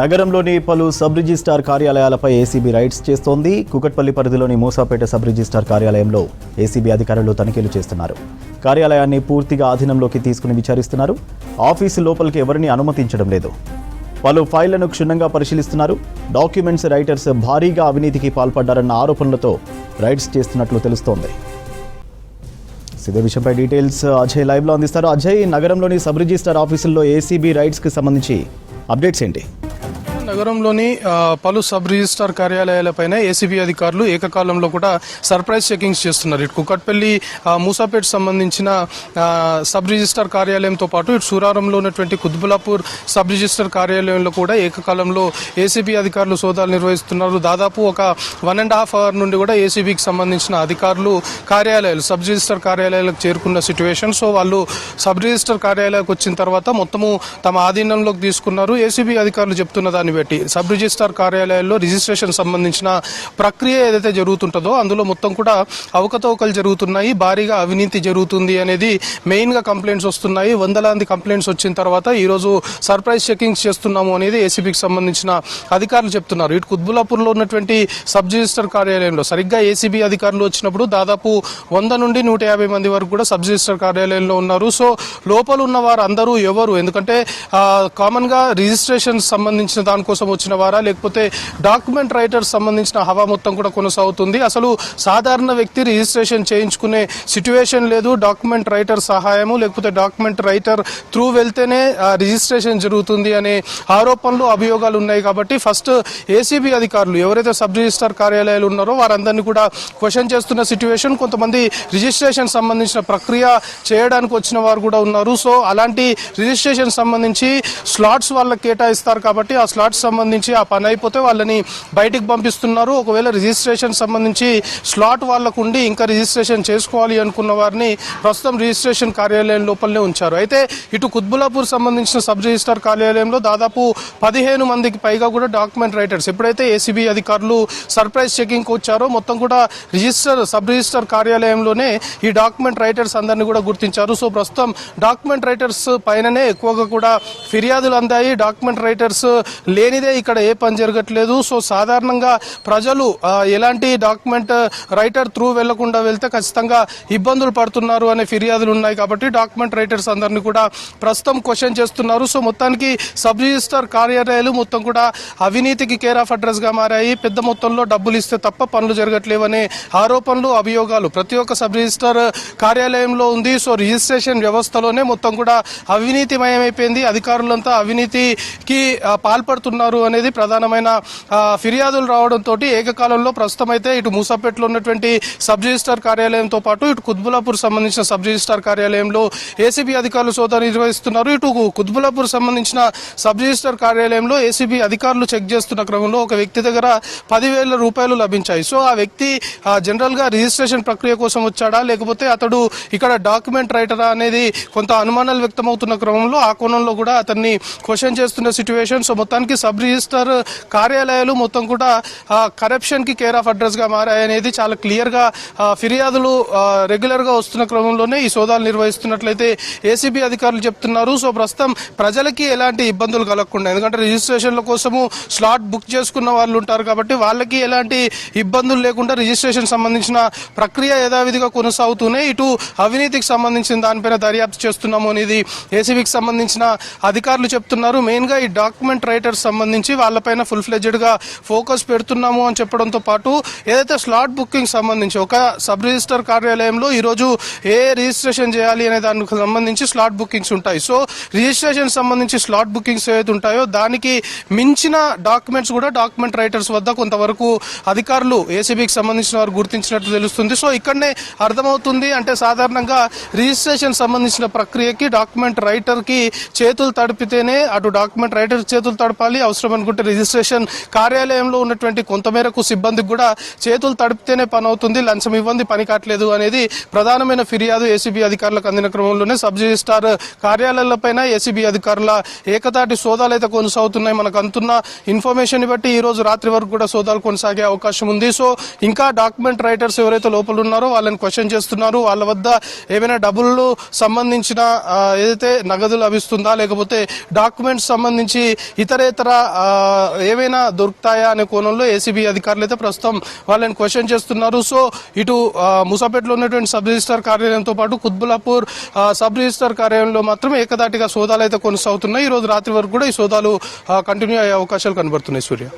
నగరంలోని పలు sub registrar కార్యాలయాలపై ఏసీబీ రైడ్స్ చేస్తోంది. కుకట్పల్లి పరిధిలోని మూసాపేట సబ్ రిజిస్టార్ కార్యాలయంలో ఏసీబీ అధికారులు తనిఖీలు చేస్తున్నారు. కార్యాలయాన్ని పూర్తిగా ఆధీనంలోకి తీసుకుని విచారిస్తున్నారు. ఆఫీసు లోపలికి ఎవరిని అనుమతించడం లేదు. పలు ఫైళ్ళను క్షుణ్ణంగా పరిశీలిస్తున్నారు. డాక్యుమెంట్స్ రైటర్స్ భారీగా అవినీతికి పాల్పడ్డారన్న ఆరోపణలతో రైడ్స్ చేస్తున్నట్లు తెలుస్తోంది. ఇదే విషయంపై డీటెయిల్స్ అజయ్ లైవ్లో అందిస్తారు. అజయ్ నగరంలోని సబ్ రిజిస్టార్ ఆఫీసుల్లో ఏసీబీ రైడ్స్కి సంబంధించి అప్డేట్స్ ఏంటి? నగరంలోని పలు సబ్ రిజిస్టార్ కార్యాలయాలపైన ఏసీబీ అధికారులు ఏకకాలంలో కూడా సర్ప్రైజ్ చెకింగ్స్ చేస్తున్నారు. ఇటు కుకట్పల్లి మూసాపేట్ సంబంధించిన సబ్ రిజిస్టార్ కార్యాలయంతో పాటు ఇటు సూరారంలో ఉన్నటువంటి కుత్బులాపూర్ సబ్ రిజిస్టార్ కార్యాలయంలో కూడా ఏకకాలంలో ఏసీబీ అధికారులు సోదాలు నిర్వహిస్తున్నారు. దాదాపు ఒక వన్ అండ్ హాఫ్ అవర్ నుండి కూడా ఏసీబీకి సంబంధించిన అధికారులు కార్యాలయాలు సబ్ రిజిస్టార్ కార్యాలయాలకు చేరుకున్న సిచ్యువేషన్ సో వాళ్ళు సబ్ రిజిస్టార్ కార్యాలయాలకు వచ్చిన తర్వాత మొత్తము తమ ఆధీనంలోకి తీసుకున్నారు. ఏసీబీ అధికారులు చెప్తున్న దాన్ని పెట్టి సబ్ రిజిస్టార్ కార్యాలయాల్లో రిజిస్ట్రేషన్ సంబంధించిన ప్రక్రియ ఏదైతే జరుగుతుంటుందో అందులో మొత్తం కూడా అవకతవకలు జరుగుతున్నాయి భారీగా అవినీతి జరుగుతుంది అనేది మెయిన్గా కంప్లైంట్స్ వస్తున్నాయి. వందలాది కంప్లైంట్స్ వచ్చిన తర్వాత ఈరోజు సర్ప్రైజ్ చెకింగ్స్ చేస్తున్నాము అనేది ఏసీబీకి సంబంధించిన అధికారులు చెప్తున్నారు. ఇటు కుత్బులాపూర్లో ఉన్నటువంటి సబ్ రిజిస్టర్ కార్యాలయంలో సరిగ్గా ఏసీబీ అధికారులు వచ్చినప్పుడు దాదాపు వంద నుండి నూట యాభై మంది వరకు కూడా సబ్ రిజిస్టర్ కార్యాలయంలో ఉన్నారు. సో లోపల ఉన్న వారు అందరూ ఎవరు? ఎందుకంటే కామన్గా రిజిస్ట్రేషన్ సంబంధించిన దానికోసం వచ్చిన వారా లేకపోతే డాక్యుమెంట్ రైటర్స్ సంబంధించిన హవా మొత్తం కూడా కొనసాగుతుంది. అసలు సాధారణ వ్యక్తి రిజిస్ట్రేషన్ చేయించుకునే సిట్యువేషన్ లేదు. డాక్యుమెంట్ రైటర్ సహాయము లేకపోతే డాక్యుమెంట్ రైటర్ త్రూ వెళ్తేనే రిజిస్ట్రేషన్ జరుగుతుంది అనే ఆరోపణలు అభియోగాలు ఉన్నాయి కాబట్టి ఫస్ట్ ఏసీబీ అధికారులు ఎవరైతే సబ్ రిజిస్టార్ కార్యాలయాలు ఉన్నారో వారందరినీ కూడా క్వశ్చన్ చేస్తున్న సిట్యువేషన్ కొంతమంది రిజిస్ట్రేషన్ సంబంధించిన ప్రక్రియ చేయడానికి వచ్చిన వారు కూడా ఉన్నారు. సో అలాంటి రిజిస్ట్రేషన్ సంబంధించి స్లాట్స్ వాళ్ళకి కేటాయిస్తారు కాబట్టి ఆ స్లాట్స్ సంబంధించి ఆ పని అయిపోతే వాళ్ళని బయటికి పంపిస్తున్నారు. ఒకవేళ రిజిస్ట్రేషన్ సంబంధించి స్లాట్ వాళ్ళకు ఉండి ఇంకా రిజిస్ట్రేషన్ చేసుకోవాలి అనుకున్న వారిని ప్రస్తుతం రిజిస్ట్రేషన్ కార్యాలయం లోపలనే ఉంచారు. అయితే ఇటు కుత్బులాపూర్ సంబంధించిన సబ్ రిజిస్టార్ కార్యాలయంలో దాదాపు పదిహేను మందికి పైగా కూడా డాక్యుమెంట్ రైటర్స్ ఎప్పుడైతే ఏసీబీ అధికారులు సర్ప్రైజ్ చెకింగ్కి వచ్చారో మొత్తం కూడా రిజిస్టర్ సబ్ రిజిస్టర్ కార్యాలయంలోనే ఈ డాక్యుమెంట్ రైటర్స్ అందరినీ కూడా గుర్తించారు. సో ప్రస్తుతం డాక్యుమెంట్ రైటర్స్ పైననే ఎక్కువగా కూడా ఫిర్యాదులు అందాయి. డాక్యుమెంట్ రైటర్స్ లేనిదే ఇక్కడ ఏ పని జరగట్లేదు. సో సాధారణంగా ప్రజలు ఎలాంటి డాక్యుమెంట్ రైటర్ త్రూ వెళ్ళకుండా వెళ్తే ఖచ్చితంగా ఇబ్బందులు పడుతున్నారు అనే ఫిర్యాదులు ఉన్నాయి కాబట్టి డాక్యుమెంట్ రైటర్స్ అందరినీ కూడా ప్రస్తుతం క్వశ్చన్ చేస్తున్నారు. సో మొత్తానికి సబ్ రిజిస్టర్ కార్యాలయాలు మొత్తం కూడా అవినీతికి కేర్ ఆఫ్ అడ్రస్గా మారాయి. పెద్ద మొత్తంలో డబ్బులు ఇస్తే తప్ప పనులు జరగట్లేవనే ఆరోపణలు అభియోగాలు ప్రతి ఒక్క సబ్ రిజిస్టర్ కార్యాలయంలో ఉంది. సో రిజిస్ట్రేషన్ వ్యవస్థలోనే మొత్తం కూడా అవినీతిమయమైపోయింది. అధికారులంతా అవినీతికి పాల్పడుతున్నారు. చేస్తున్నారు అనేది ప్రధానమైన ఫిర్యాదులు రావడంతో ఏకకాలంలో ప్రస్తుతం అయితే ఇటు మూసాపేటలో ఉన్నటువంటి సబ్ రిజిస్టార్ కార్యాలయంతో పాటు ఇటు కుత్బులాపూర్ సంబంధించిన సబ్ రిజిస్టార్ కార్యాలయంలో ఏసీబీ అధికారులు సోదా నిర్వహిస్తున్నారు. ఇటు కుత్బులాపూర్ సంబంధించిన సబ్ రిజిస్టార్ కార్యాలయంలో ఏసీబీ అధికారులు చెక్ చేస్తున్న క్రమంలో ఒక వ్యక్తి దగ్గర పదివేల రూపాయలు లభించాయి. సో ఆ వ్యక్తి జనరల్గా రిజిస్ట్రేషన్ ప్రక్రియ కోసం వచ్చాడా? లేకపోతే అతడు ఇక్కడ డాక్యుమెంట్ రైటరా అనేది కొంత అనుమానాలు వ్యక్తమవుతున్న క్రమంలో ఆ కోణంలో కూడా అతన్ని క్వశ్చన్ చేస్తున్న సిచ్యువేషన్. సో మొత్తానికి సబ్ రిజిస్టర్ కార్యాలయాలు మొత్తం కూడా కరప్షన్కి కేర్ ఆఫ్ అడ్రస్గా మారాయనేది చాలా క్లియర్గా ఫిర్యాదులు రెగ్యులర్గా వస్తున్న క్రమంలోనే ఈ సోదాలు నిర్వహిస్తున్నట్లయితే ఏసీబీ అధికారులు చెప్తున్నారు. సో ప్రస్తుతం ప్రజలకి ఎలాంటి ఇబ్బందులు కలగకుండా ఎందుకంటే రిజిస్ట్రేషన్ల కోసము స్లాట్ బుక్ చేసుకున్న వాళ్ళు ఉంటారు కాబట్టి వాళ్ళకి ఎలాంటి ఇబ్బందులు లేకుండా రిజిస్ట్రేషన్ సంబంధించిన ప్రక్రియ యథావిధిగా కొనసాగుతూనే ఇటు అవినీతికి సంబంధించిన దానిపైన దర్యాప్తు చేస్తున్నాము అనేది ఏసీబీకి సంబంధించిన అధికారులు చెప్తున్నారు. మెయిన్గా ఈ డాక్యుమెంట్ రైటర్స్ సంబంధించి వాళ్ళపైన ఫుల్ ఫ్లెడ్జ్డ్గా ఫోకస్ పెడుతున్నాము అని చెప్పడంతో పాటు ఏదైతే స్లాట్ బుకింగ్ సంబంధించి ఒక సబ్ రిజిస్టర్ కార్యాలయంలో ఈరోజు ఏ రిజిస్ట్రేషన్ చేయాలి అనే దానికి సంబంధించి స్లాట్ బుకింగ్స్ ఉంటాయి. సో రిజిస్ట్రేషన్ సంబంధించి స్లాట్ బుకింగ్స్ ఏవైతే ఉంటాయో దానికి మించిన డాక్యుమెంట్స్ కూడా డాక్యుమెంట్ రైటర్స్ వద్ద కొంతవరకు అధికారులు ఏసీబీకి సంబంధించిన వారు గుర్తించినట్టు తెలుస్తుంది. సో ఇక్కడనే అర్థమవుతుంది అంటే సాధారణంగా రిజిస్ట్రేషన్ సంబంధించిన ప్రక్రియకి డాక్యుమెంట్ రైటర్కి చేతులు తడిపితేనే అటు డాక్యుమెంట్ రైటర్ చేతులు తడపాలి అవసరం అనుకుంటే రిజిస్ట్రేషన్ కార్యాలయంలో ఉన్నటువంటి కొంతమేరకు సిబ్బందికి కూడా చేతులు తడిపితేనే పని అవుతుంది లంచం ఇవ్వండి పని కావట్లేదు అనేది ప్రధానమైన ఫిర్యాదు ఏసీబీ అధికారులకు అందిన క్రమంలోనే సబ్ రిజిస్టార్ కార్యాలయాలపైన ఏసీబీ అధికారుల ఏకతాటి సోదాలు అయితే కొనసాగుతున్నాయి. మనకు అందుతున్న ఇన్ఫర్మేషన్ బట్టి ఈ రోజు రాత్రి వరకు కూడా సోదాలు కొనసాగే అవకాశం ఉంది. సో ఇంకా డాక్యుమెంట్ రైటర్స్ ఎవరైతే లోపల ఉన్నారో వాళ్ళని క్వశ్చన్ చేస్తున్నారు. వాళ్ళ వద్ద ఏమైనా డబ్బులు సంబంధించిన ఏదైతే నగదు లభిస్తుందా లేకపోతే డాక్యుమెంట్స్ సంబంధించి ఇతరేతర ద్వారా ఏవైనా దొరుకుతాయా అనే కోణంలో ఏసీబీ అధికారులు అయితే ప్రస్తుతం వాళ్ళని క్వశ్చన్ చేస్తున్నారు. సో ఇటు ముసాపేటలో ఉన్నటువంటి సబ్ రిజిస్టార్ కార్యాలయంతో పాటు కుత్బులాపూర్ సబ్ రిజిస్టార్ కార్యాలయంలో మాత్రం ఏకదాటిగా సోదాలు అయితే కొనసాగుతున్నాయి. ఈ రోజు రాత్రి వరకు కూడా ఈ సోదాలు కంటిన్యూ అయ్యే అవకాశాలు కనబడుతున్నాయి సూర్య.